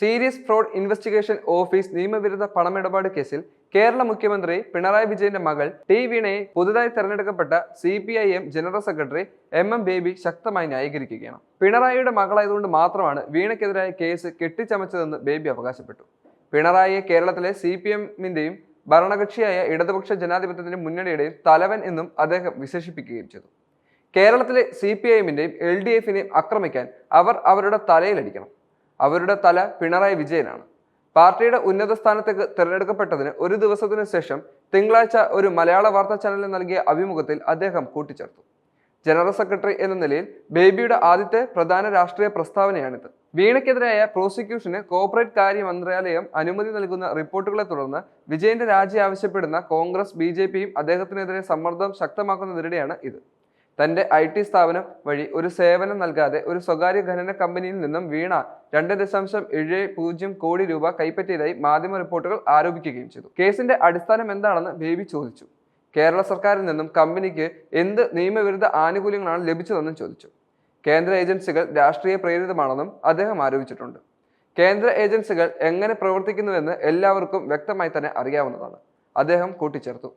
Serious fraud investigation office നിയമവിരുദ്ധ പണമിടപാട് കേസിൽ കേരള മുഖ്യമന്ത്രി പിണറായി വിജയന്റെ മകൾ ടി വീണയെ പുതുതായി തെരഞ്ഞെടുക്കപ്പെട്ട C P I M general secretary M M Baby ശക്തമായി ന്യായീകരിക്കുകയാണ്. പിണറായിയുടെ മകളായതുകൊണ്ട് മാത്രമാണ് വീണയ്ക്കെതിരായ കേസ് കെട്ടിച്ചമച്ചതെന്ന് ബേബി അവകാശപ്പെട്ടു. പിണറായിയെ കേരളത്തിലെ സി പി എമ്മിന്റെയും ഭരണകക്ഷിയായ ഇടതുപക്ഷ ജനാധിപത്യത്തിന്റെ മുന്നണിയുടെയും തലവൻ എന്നും അദ്ദേഹം വിശേഷിപ്പിക്കുകയും ചെയ്തു. കേരളത്തിലെ സി പി ഐ എമ്മിന്റെയും എൽ ഡി എഫിനെയും ആക്രമിക്കാൻ അവർ അവരുടെ തലയിലടിക്കണം. അവരുടെ തല പിണറായി വിജയനാണ്. പാർട്ടിയുടെ ഉന്നത സ്ഥാനത്തേക്ക് തിരഞ്ഞെടുക്കപ്പെട്ടതിന് ഒരു ദിവസത്തിനു ശേഷം തിങ്കളാഴ്ച ഒരു മലയാള വാർത്താ ചാനലിന് നൽകിയ അഭിമുഖത്തിൽ അദ്ദേഹം കൂട്ടിച്ചേർത്തു. ജനറൽ സെക്രട്ടറി എന്ന നിലയിൽ ബേബിയുടെ ആദ്യത്തെ പ്രധാന രാഷ്ട്രീയ പ്രസ്താവനയാണിത്. വീണയ്ക്കെതിരായ പ്രോസിക്യൂഷന് കോർപ്പറേറ്റ് കാര്യ മന്ത്രാലയം അനുമതി നൽകുന്ന റിപ്പോർട്ടുകളെ തുടർന്ന് വിജയന്റെ രാജി ആവശ്യപ്പെടുന്ന കോൺഗ്രസ് ബി അദ്ദേഹത്തിനെതിരെ സമ്മർദ്ദം ശക്തമാക്കുന്നതിനിടെയാണ് ഇത്. തന്റെ ഐ ടി സ്ഥാപനം വഴി ഒരു സേവനം നൽകാതെ ഒരു സ്വകാര്യ ഖനന കമ്പനിയിൽ നിന്നും വീണ രണ്ട് ദശാംശം ഏഴ് പൂജ്യം കോടി രൂപ കൈപ്പറ്റിയതായി മാധ്യമ റിപ്പോർട്ടുകൾ ആരോപിക്കുകയും ചെയ്തു. കേസിന്റെ അടിസ്ഥാനം എന്താണെന്ന് ബേബി ചോദിച്ചു. കേരള സർക്കാരിൽ നിന്നും കമ്പനിക്ക് എന്ത് നിയമവിരുദ്ധ ആനുകൂല്യങ്ങളാണ് ലഭിച്ചതെന്നും ചോദിച്ചു. കേന്ദ്ര ഏജൻസികൾ രാഷ്ട്രീയ പ്രേരിതമാണെന്നും അദ്ദേഹം ആരോപിച്ചിട്ടുണ്ട്. കേന്ദ്ര ഏജൻസികൾ എങ്ങനെ പ്രവർത്തിക്കുന്നുവെന്ന് എല്ലാവർക്കും വ്യക്തമായി തന്നെ അറിയാവുന്നതാണ്. അദ്ദേഹം കൂട്ടിച്ചേർത്തു.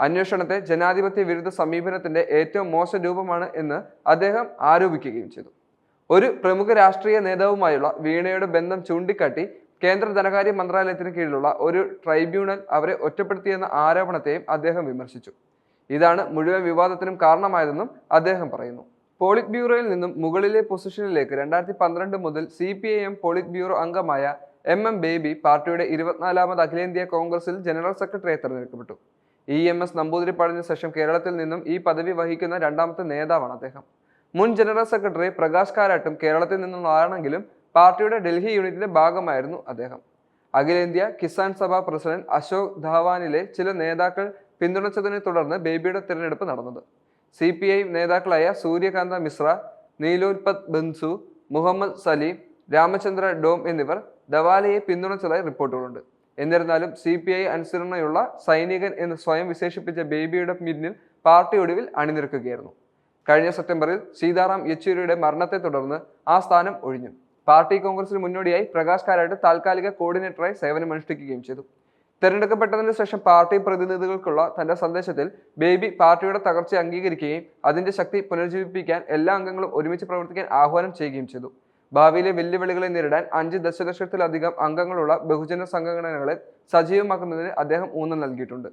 അന്വേഷണത്തെ ജനാധിപത്യ വിരുദ്ധ സമീപനത്തിന്റെ ഏറ്റവും മോശം രൂപമാണ് എന്ന് അദ്ദേഹം ആരോപിക്കുകയും ചെയ്തു. ഒരു പ്രമുഖ രാഷ്ട്രീയ നേതാവുമായുള്ള വീണയുടെ ബന്ധം ചൂണ്ടിക്കാട്ടി കേന്ദ്ര ധനകാര്യ മന്ത്രാലയത്തിന് കീഴിലുള്ള ഒരു ട്രൈബ്യൂണൽ അവരെ ഒറ്റപ്പെടുത്തിയെന്ന ആരോപണത്തെയും അദ്ദേഹം വിമർശിച്ചു. ഇതാണ് മുഴുവൻ വിവാദത്തിനും കാരണമായതെന്നും അദ്ദേഹം പറയുന്നു. പോളിറ്റ് ബ്യൂറോയിൽ നിന്നും മുകളിലെ പൊസിഷനിലേക്ക് രണ്ടായിരത്തി പന്ത്രണ്ട് മുതൽ C P I M polit bureau അംഗമായ എം എം ബേബി പാർട്ടിയുടെ ഇരുപത്തിനാലാമത് അഖിലേന്ത്യാ കോൺഗ്രസിൽ ജനറൽ സെക്രട്ടറിയായി തെരഞ്ഞെടുക്കപ്പെട്ടു. ഇ എം എസ് നമ്പൂതിരിപ്പാടിന് ശേഷം കേരളത്തിൽ നിന്നും ഈ പദവി വഹിക്കുന്ന രണ്ടാമത്തെ നേതാവാണ് അദ്ദേഹം. മുൻ ജനറൽ സെക്രട്ടറി പ്രകാശ് കാരാട്ടും കേരളത്തിൽ നിന്നുള്ളതാണെങ്കിലും പാർട്ടിയുടെ ഡൽഹി യൂണിറ്റിന്റെ ഭാഗമായിരുന്നു അദ്ദേഹം. അഖിലേന്ത്യ കിസാൻ സഭ പ്രസിഡന്റ് അശോക് ധവാനിലെ ചില നേതാക്കൾ പിന്തുണച്ചതിനെ തുടർന്ന് ബേബിയുടെ തിരഞ്ഞെടുപ്പ് നടന്നത്. സി പി ഐ നേതാക്കളായ സൂര്യകാന്ത മിശ്ര നീലോത്പത് ബൻസു മുഹമ്മദ് സലീം രാമചന്ദ്ര ഡോം എന്നിവർ ധവാലയെ പിന്തുണച്ചതായി റിപ്പോർട്ടുകളുണ്ട്. എന്നിരുന്നാലും സി പി ഐ അനുസരണയുള്ള സൈനികൻ എന്ന് സ്വയം വിശേഷിപ്പിച്ച ബേബിയുടെ പിന്നിൽ പാർട്ടി ഒടുവിൽ അണിനിരക്കുകയായിരുന്നു. കഴിഞ്ഞ സെപ്റ്റംബറിൽ സീതാറാം യെച്ചൂരിയുടെ മരണത്തെ തുടർന്ന് ആ സ്ഥാനം ഒഴിഞ്ഞു. പാർട്ടി കോൺഗ്രസിന് മുന്നോടിയായി പ്രകാശ് കാരാട്ട് താൽക്കാലിക കോർഡിനേറ്ററായി സേവനമനുഷ്ഠിക്കുകയും ചെയ്തു. തെരഞ്ഞെടുക്കപ്പെട്ടതിന് ശേഷം പാർട്ടി പ്രതിനിധികൾക്കുള്ള തന്റെ സന്ദേശത്തിൽ ബേബി പാർട്ടിയുടെ തകർച്ച അംഗീകരിക്കുകയും അതിന്റെ ശക്തി പുനരുജ്ജീവിപ്പിക്കാൻ എല്ലാ അംഗങ്ങളും ഒരുമിച്ച് പ്രവർത്തിക്കാൻ ആഹ്വാനം ചെയ്യുകയും ചെയ്തു. ഭാവിയിലെ വെല്ലുവിളികളെ നേരിടാൻ അഞ്ച് ദശലക്ഷത്തിലധികം അംഗങ്ങളുള്ള ബഹുജന സംഘടനകളെ സജീവമാക്കുന്നതിന് അദ്ദേഹം ഊന്നൽ നൽകിയിട്ടുണ്ട്.